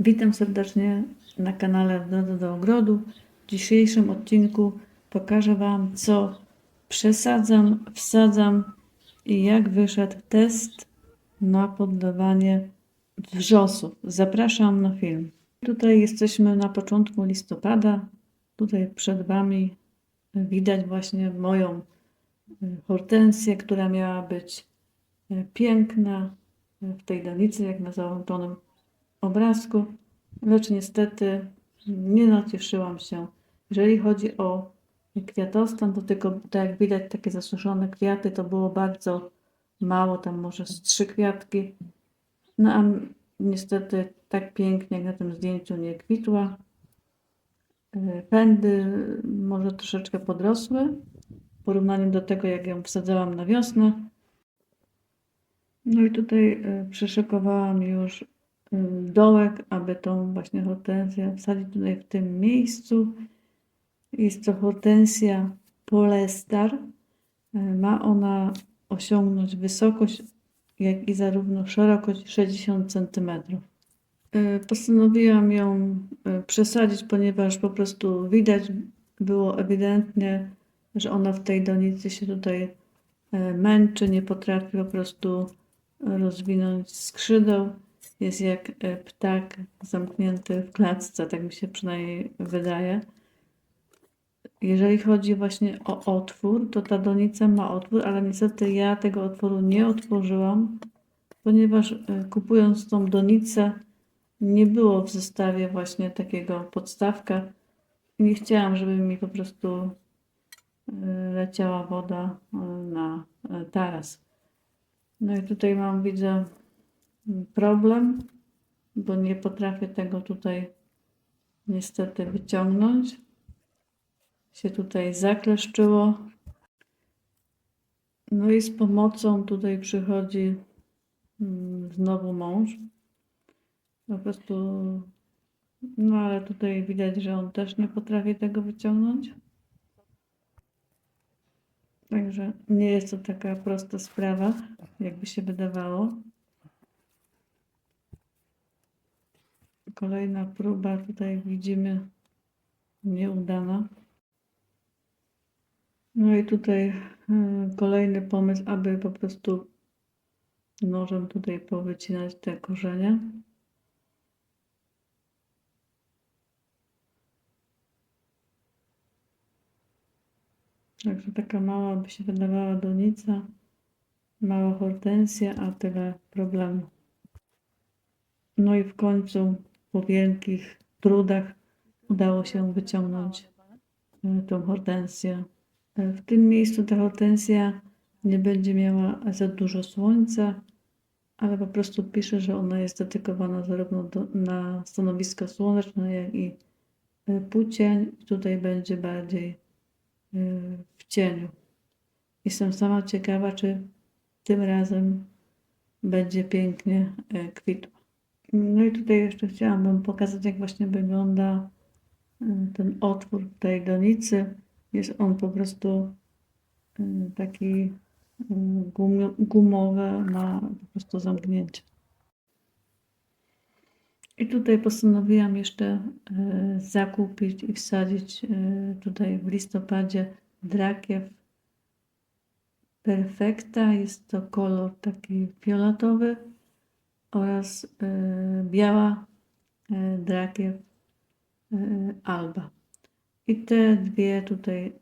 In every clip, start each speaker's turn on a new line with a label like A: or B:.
A: Witam serdecznie na kanale W Drodze do Ogrodu. W dzisiejszym odcinku pokażę Wam, co przesadzam, wsadzam i jak wyszedł test na podlewanie wrzosów. Zapraszam na film. Tutaj jesteśmy na początku listopada. Tutaj przed Wami widać właśnie moją hortensję, która miała być piękna w tej donicy, jak na załączonym obrazku, lecz niestety nie nacieszyłam się. Jeżeli chodzi o kwiatostan, to tylko, tak jak widać, takie zasuszone kwiaty, to było bardzo mało, tam może z trzy kwiatki. No a niestety tak pięknie jak na tym zdjęciu nie kwitła. E, Pędy może troszeczkę podrosły w porównaniu do tego, jak ją wsadzałam na wiosnę. No i tutaj e, przyszykowałam już dołek, aby tą właśnie hortensję wsadzić tutaj w tym miejscu. Jest to hortensja Polestar. E, Ma ona osiągnąć wysokość, jak i zarówno szerokość 60 cm. Postanowiłam ją e, przesadzić, ponieważ po prostu widać było ewidentnie, że ona w tej donicy się tutaj e, męczy, nie potrafi po prostu rozwinąć skrzydeł. Jest jak e, ptak zamknięty w klatce, tak mi się przynajmniej wydaje. Jeżeli chodzi właśnie o otwór, to ta donica ma otwór, ale niestety ja tego otworu nie otworzyłam, ponieważ e, kupując tą donicę nie było w zestawie właśnie takiego podstawka. Nie chciałam, żeby mi po prostu e, leciała woda na taras. No i tutaj mam, widzę, problem, bo nie potrafię tego tutaj niestety wyciągnąć. Się tutaj zakleszczyło. No i z pomocą tutaj przychodzi mm, znowu mąż. Po prostu, no ale tutaj widać, że on też nie potrafi tego wyciągnąć. Także nie jest to taka prosta sprawa, jakby się wydawało. Kolejna próba tutaj widzimy nieudana. No i tutaj y, kolejny pomysł, aby po prostu nożem tutaj powycinać te korzenie. Także taka mała by się wydawała donica, mała hortensja, a tyle problemu. No i w końcu po wielkich trudach udało się wyciągnąć e, tą hortensję. E, W tym miejscu ta hortensja nie będzie miała za dużo słońca, ale po prostu pisze, że ona jest dedykowana zarówno do, na stanowisko słoneczne, jak i e, płócień. Tutaj będzie bardziej w cieniu. Jestem sama ciekawa, czy tym razem będzie pięknie kwitła. No i tutaj jeszcze chciałam pokazać, jak właśnie wygląda ten otwór tej donicy. Jest on po prostu taki gumowy, ma po prostu zamknięcie. I tutaj postanowiłam jeszcze e, zakupić i wsadzić e, tutaj w listopadzie drakiew Perfekta. Jest to kolor taki fioletowy oraz e, biała e, drakiew e, alba. I te dwie tutaj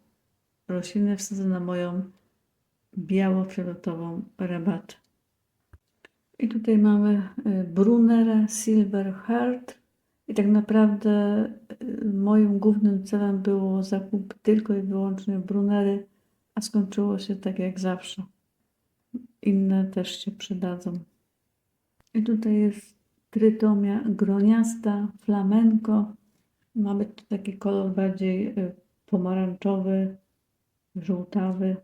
A: rośliny wsadzę na moją biało-fioletową rabatę. I tutaj mamy Brunera Silver Heart. I tak naprawdę moim głównym celem było zakup tylko i wyłącznie Brunery, a skończyło się tak jak zawsze. Inne też się przydadzą. I tutaj jest trytomia groniasta, flamenco. Mamy tu taki kolor bardziej y, pomarańczowy, żółtawy.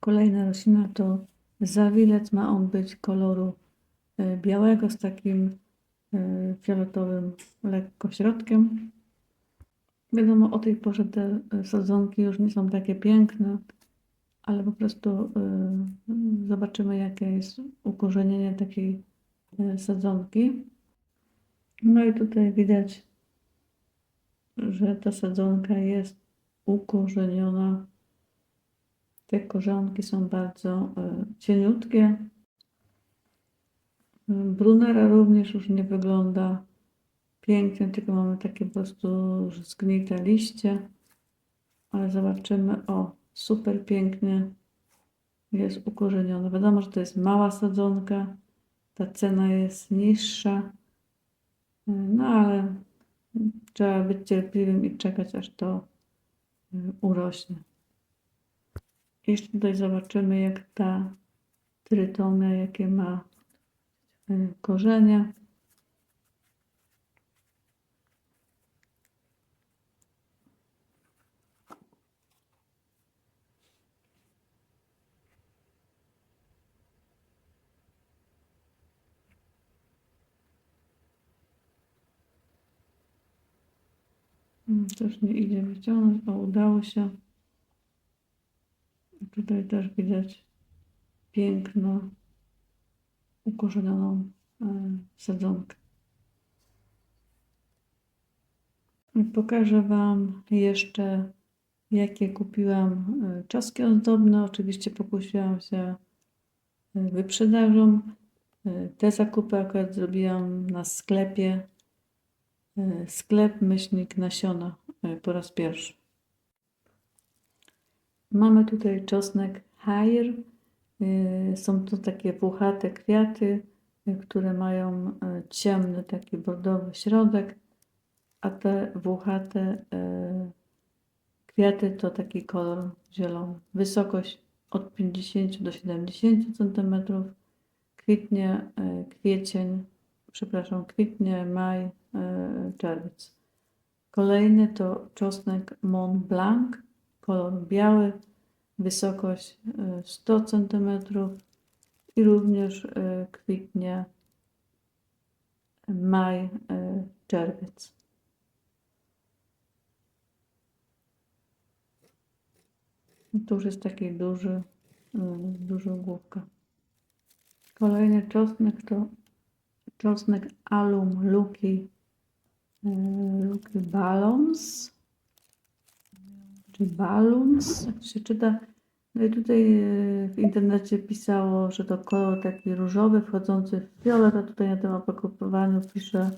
A: Kolejna roślina to zawilec. Ma on być koloru y, białego z takim y, fioletowym lekko środkiem. Wiadomo, o tej porze te sadzonki już nie są takie piękne, ale po prostu y, zobaczymy, jakie jest ukorzenienie takiej e, sadzonki. No i tutaj widać, że ta sadzonka jest ukorzeniona. Te korzonki są bardzo e, cieniutkie. Brunera również już nie wygląda pięknie, tylko mamy takie po prostu zgnite liście. Ale zobaczymy, o, super pięknie jest ukorzeniona. Wiadomo, że to jest mała sadzonka, ta cena jest niższa, no ale trzeba być cierpliwym i czekać, aż to y, urośnie. Jeszcze tutaj zobaczymy, jak ta trytomia, jakie ma y, korzenie. Też nie idzie wyciągnąć, o udało się. Tutaj też widać piękno ukorzenioną e, sadzonkę. Pokażę Wam jeszcze, jakie kupiłam e, czaski ozdobne. Oczywiście pokusiłam się e, wyprzedażą. Te zakupy akurat zrobiłam na sklepie. E, Sklep myślnik nasiona e, po raz pierwszy. Mamy tutaj czosnek Hair. Y, Są to takie puchate kwiaty, które mają ciemny, taki bordowy środek, a te włochate kwiaty to taki kolor zielony. Wysokość od 50 do 70 cm. Kwitnie, kwiecień, przepraszam, kwitnie, maj, y, czerwiec. Kolejny to czosnek Mont Blanc, kolor biały, wysokość y, 100 cm i również y, kwitnie maj, czerwiec. Tu już jest taki duży, y, duża główka. Kolejny czosnek to czosnek Alum Luki, y, Luki Balance czy Balloons, jak się czyta. No i tutaj e, w internecie pisało, że to kolor taki różowy wchodzący w fiolet, a tutaj na tym opakowaniu pisze,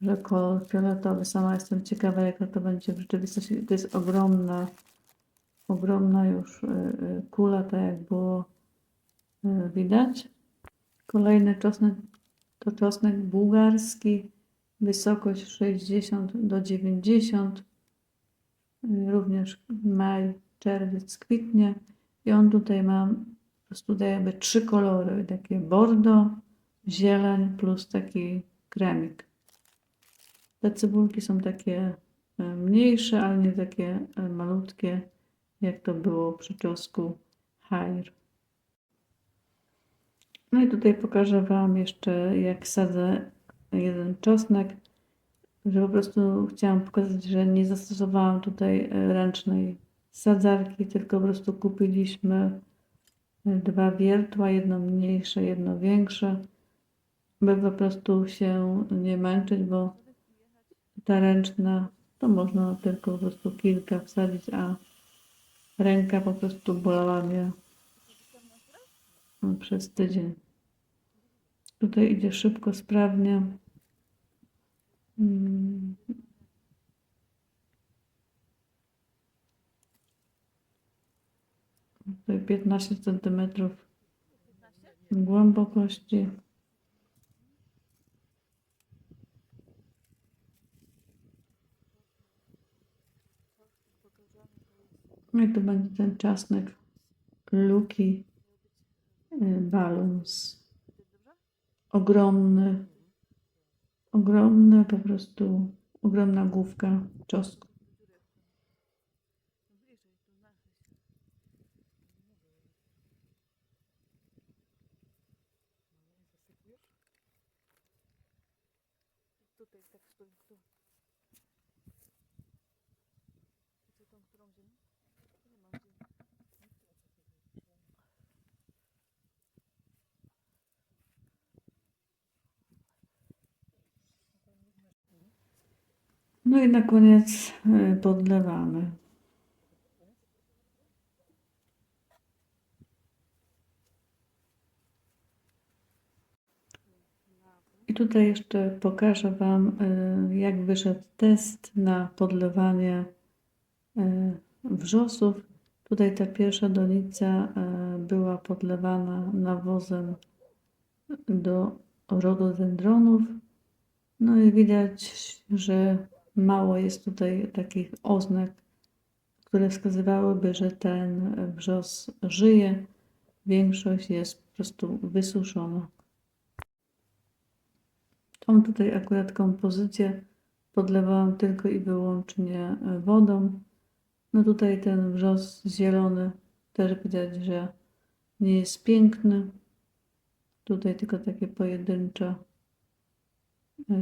A: że kolor fioletowy. Sama jestem ciekawa, jaka to będzie w rzeczywistości. To jest ogromna, ogromna już e, e, kula, tak jak było e, widać. Kolejny czosnek to czosnek bułgarski, wysokość 60 do 90 również maj, czerwiec, kwitnie i on tutaj ma po prostu daje jakby trzy kolory, takie bordo, zieleń plus taki kremik. Te cebulki są takie e, mniejsze, ale nie takie e, malutkie, jak to było przy czosnku Hair. No i tutaj pokażę Wam jeszcze, jak sadzę jeden czosnek że po prostu chciałam pokazać, że nie zastosowałam tutaj e, ręcznej sadzarki, tylko po prostu kupiliśmy e, dwa wiertła, jedno mniejsze, jedno większe, by po prostu się nie męczyć, bo ta ręczna to można tylko po prostu kilka wsadzić, a ręka po prostu bolała mnie przez tydzień. Tutaj idzie szybko, sprawnie. Mm. Tutaj 15 cm głębokości. No i tu będzie ten czasnek Luki y, Ogromny. Ogromne, po prostu ogromna główka czosnku.
B: Tutaj tak stoi. Tu. Co tą którą ziemię? Nie mam ziemi.
A: No i na koniec y, podlewamy. I tutaj jeszcze pokażę Wam, y, jak wyszedł test na podlewanie y, wrzosów. Tutaj ta pierwsza donica była podlewana nawozem do rododendronów. No i widać, że mało jest tutaj takich oznak, które wskazywałyby, że ten wrzos żyje. Większość jest po prostu wysuszona. Tą tutaj akurat kompozycję podlewałam tylko i wyłącznie wodą. No tutaj ten wrzos zielony też widać, że nie jest piękny. Tutaj tylko takie pojedyncze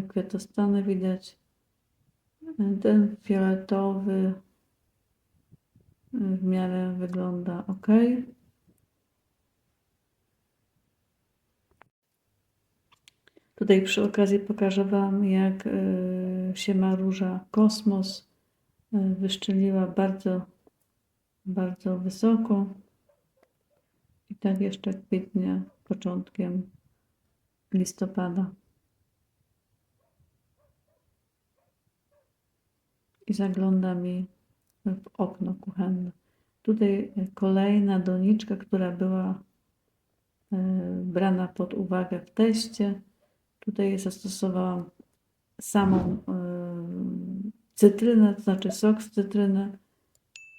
A: kwiatostany widać. Ten fioletowy w miarę wygląda ok. Tutaj przy okazji pokażę Wam, jak e, się ma róża kosmos. E, Wyszczeliła bardzo, bardzo wysoko. I tak jeszcze kwitnie początkiem listopada. I zagląda mi w okno kuchenne. Tutaj kolejna doniczka, która była e, brana pod uwagę w teście. Tutaj zastosowałam samą e, cytrynę, to znaczy sok z cytryny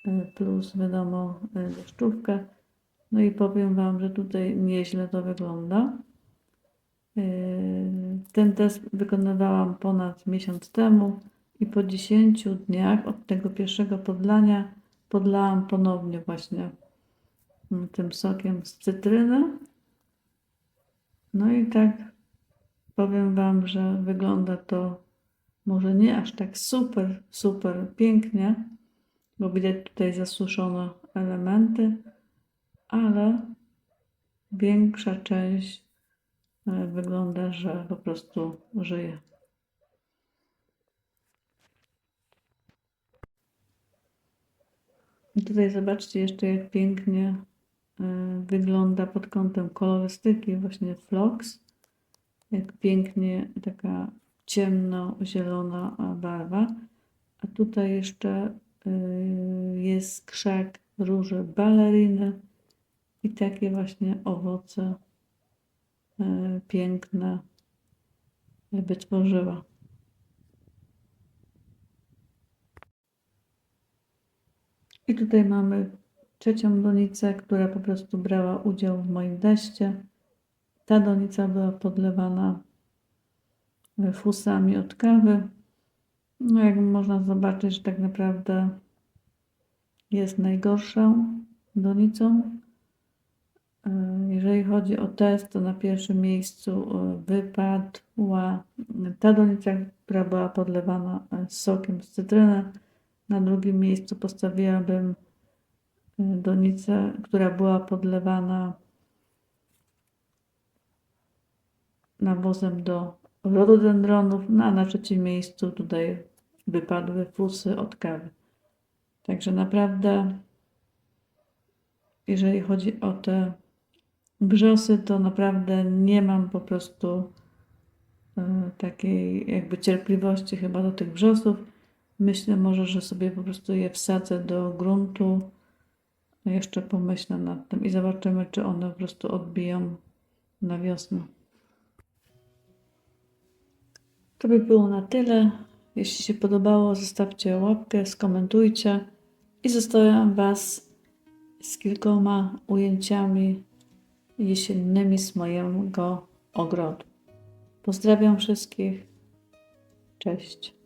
A: e, plus wiadomo deszczówkę. No i powiem Wam, że tutaj nieźle to wygląda. Ten test wykonywałam ponad miesiąc temu i po 10 dniach od tego pierwszego podlania podlałam ponownie właśnie mm, tym sokiem z cytryny. No i tak powiem Wam, że wygląda to może nie aż tak super, super pięknie, bo widać tutaj zasuszone elementy, ale większa część e, wygląda, że po prostu żyje. I tutaj zobaczcie jeszcze, jak pięknie e, wygląda pod kątem kolorystyki właśnie Flox. Jak pięknie taka ciemno-zielona e, barwa. A tutaj jeszcze e, jest krzak róży baleriny i takie właśnie owoce piękne wytworzyła. I tutaj mamy trzecią donicę, która po prostu brała udział w moim teście. Ta donica była podlewana fusami od kawy. No jak można zobaczyć, tak naprawdę jest najgorszą donicą. Jeżeli chodzi o test, to na pierwszym miejscu e, wypadła ta donica, która była podlewana e, sokiem z cytryny. Na drugim miejscu postawiłabym e, donicę, która była podlewana nawozem do rododendronów, no a na trzecim miejscu tutaj wypadły fusy od kawy. Także naprawdę, jeżeli chodzi o te brzosy, to naprawdę nie mam po prostu e, takiej jakby cierpliwości chyba do tych wrzosów. Myślę może, że sobie po prostu je wsadzę do gruntu. Jeszcze pomyślę nad tym i zobaczymy, czy one po prostu odbiją na wiosnę. To by było na tyle. Jeśli się podobało, zostawcie łapkę, skomentujcie i zostawiam Was z kilkoma ujęciami jesiennymi z mojego ogrodu. Pozdrawiam wszystkich. Cześć.